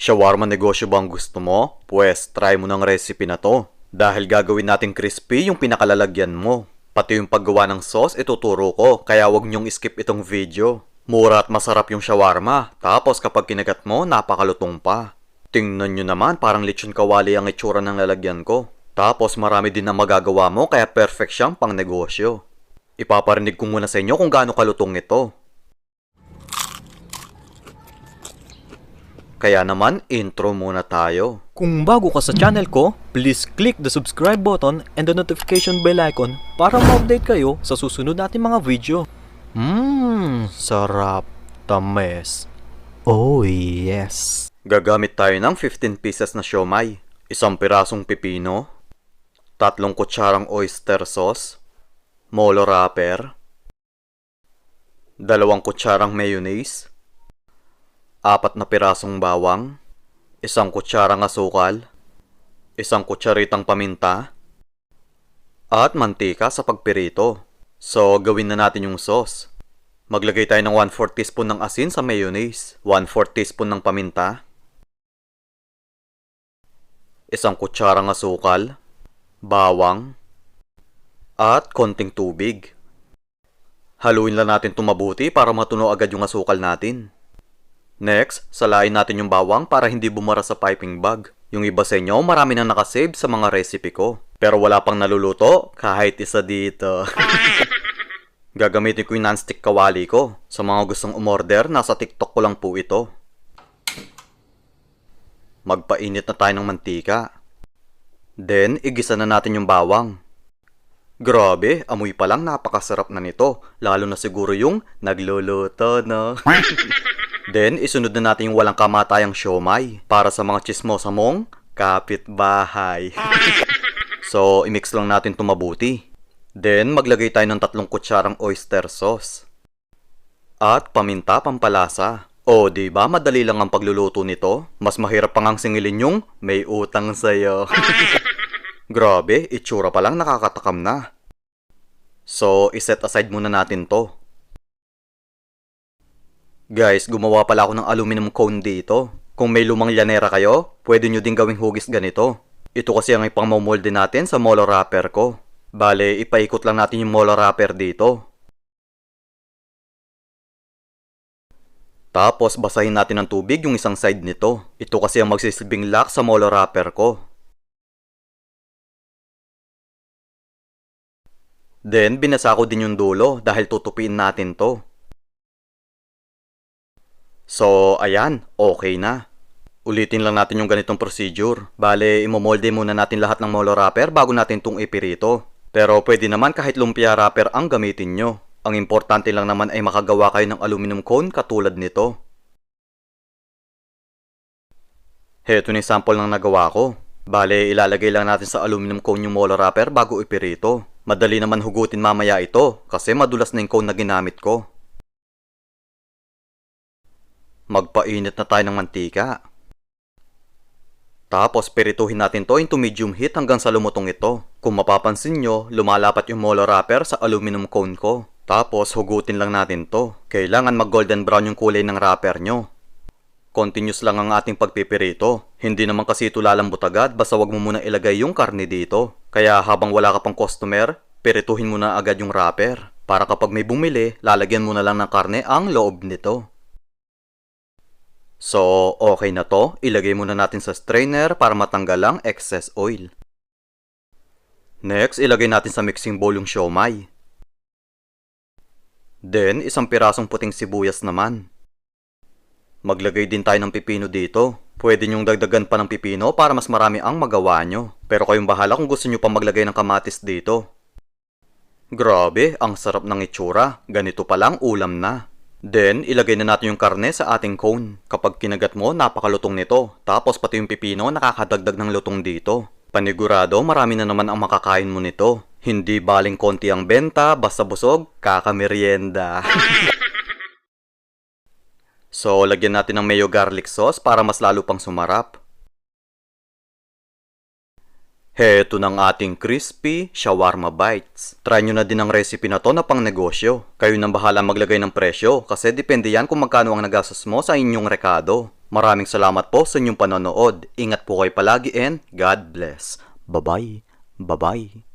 Shawarma negosyo ba ang gusto mo? Pwes, try mo ng recipe na to. Dahil gagawin natin crispy yung pinakalalagyan mo. Pati yung paggawa ng sauce, ituturo ko, kaya wag niyong skip itong video. Mura at masarap yung shawarma, tapos kapag kinagat mo, napakalutong pa. Tingnan nyo naman, parang lechon kawali ang itsura ng lalagyan ko. Tapos marami din na magagawa mo, kaya perfect siyang pang negosyo. Ipaparinig ko muna sa inyo kung gaano kalutong ito. Kaya naman, intro muna tayo. Kung bago ka sa channel ko, please click the subscribe button and the notification bell icon para ma-update kayo sa susunod natin mga video. Mmm, sarap. Tames. Oh yes. Gagamit tayo ng 15 pieces na siomay, isang pirasong pipino, tatlong kutsarang oyster sauce, molo wrapper, dalawang kutsarang mayonnaise, apat na pirasong bawang, isang kutsarang asukal, isang kutsaritang paminta, at mantika sa pagpirito. So, gawin na natin yung sauce. Maglagay tayo ng 1/4 teaspoon ng asin sa mayonnaise, 1/4 teaspoon ng paminta, isang kutsarang asukal, bawang, at konting tubig. Haluin lang natin ito mabuti para matunaw agad yung asukal natin. Next, salain natin yung bawang para hindi bumara sa piping bag. Yung iba sa inyo, marami nang nakasave sa mga recipe ko. Pero wala pang naluluto, kahit isa dito. Gagamitin ko yung non-stick kawali ko. Sa mga gustong umorder, nasa TikTok ko lang po ito. Magpainit na tayo ng mantika. Then, igisa na natin yung bawang. Grabe, amoy pa lang napakasarap na nito. Lalo na siguro yung nagluluto, no? Then, isunod na natin yung walang kamatayang siomay para sa mga chismosa mong kapitbahay. so, imix lang natin ito mabuti. Then, maglagay tayo ng tatlong kutsarang oyster sauce. At paminta pampalasa. O, di ba madali lang ang pagluluto nito? Mas mahirap pang ang singilin yung may utang sa'yo. Grabe, itsura pa lang nakakatakam na. So, iset aside muna natin to. Guys, gumawa pala ako ng aluminum cone dito. Kung may lumang llanera kayo, pwede nyo din gawing hugis ganito. Ito kasi ang ipangmamolde natin sa molo wrapper ko. Bale, ipaikot lang natin yung molo wrapper dito. Tapos, basahin natin ng tubig yung isang side nito. Ito kasi ang magsisilbing lock sa molo wrapper ko. Then, binasa ko din yung dulo dahil tutupiin natin to. So, ayan, okay na. Ulitin lang natin yung ganitong procedure. Bale, imomolde muna natin lahat ng molo wrapper bago natin itong ipirito. Pero pwede naman kahit lumpia wrapper ang gamitin nyo. Ang importante lang naman ay makagawa kayo ng aluminum cone katulad nito. Heto ni sample ng nagawa ko. Bale, ilalagay lang natin sa aluminum cone yung molo wrapper bago ipirito. Madali naman hugutin mamaya ito kasi madulas na yung cone na ginamit ko. Magpainit na tayo ng mantika. Tapos pirituhin natin to into medium heat hanggang sa lumutong ito. Kung mapapansin nyo, lumalapat yung molo wrapper sa aluminum cone ko. Tapos hugutin lang natin to. Kailangan mag golden brown yung kulay ng wrapper nyo. Continuous lang ang ating pagpipirito. Hindi naman kasi ito lalambot agad basta wag mo muna ilagay yung karne dito. Kaya habang wala ka pang customer, pirituhin mo na agad yung wrapper. Para kapag may bumili, lalagyan mo na lang ng karne ang loob nito. So, okay na to. Ilagay muna natin sa strainer para matanggal ang excess oil. Next, ilagay natin sa mixing bowl yung siomay. Then, isang pirasong puting sibuyas naman. Maglagay din tayo ng pipino dito. Pwede nyong dagdagan pa ng pipino para mas marami ang magawa nyo. Pero kayong bahala kung gusto nyo pa maglagay ng kamatis dito. Grabe, ang sarap ng itsura. Ganito pa lang ulam na. Then, ilagay na natin yung karne sa ating cone. Kapag kinagat mo, napakalutong nito. Tapos pati yung pipino, nakakadagdag ng lutong dito. Panigurado, marami na naman ang makakain mo nito. Hindi baling konti ang benta, basta busog, kakamerienda. so, lagyan natin ng mayo garlic sauce para mas lalo pang sumarap. Heto ng ating crispy shawarma bites. Try nyo na din ang recipe na to na pang negosyo. Kayo nang bahala maglagay ng presyo kasi depende yan kung magkano ang nagastos mo sa inyong rekado. Maraming salamat po sa inyong panonood. Ingat po kayo palagi and God bless. Bye-bye. Bye-bye.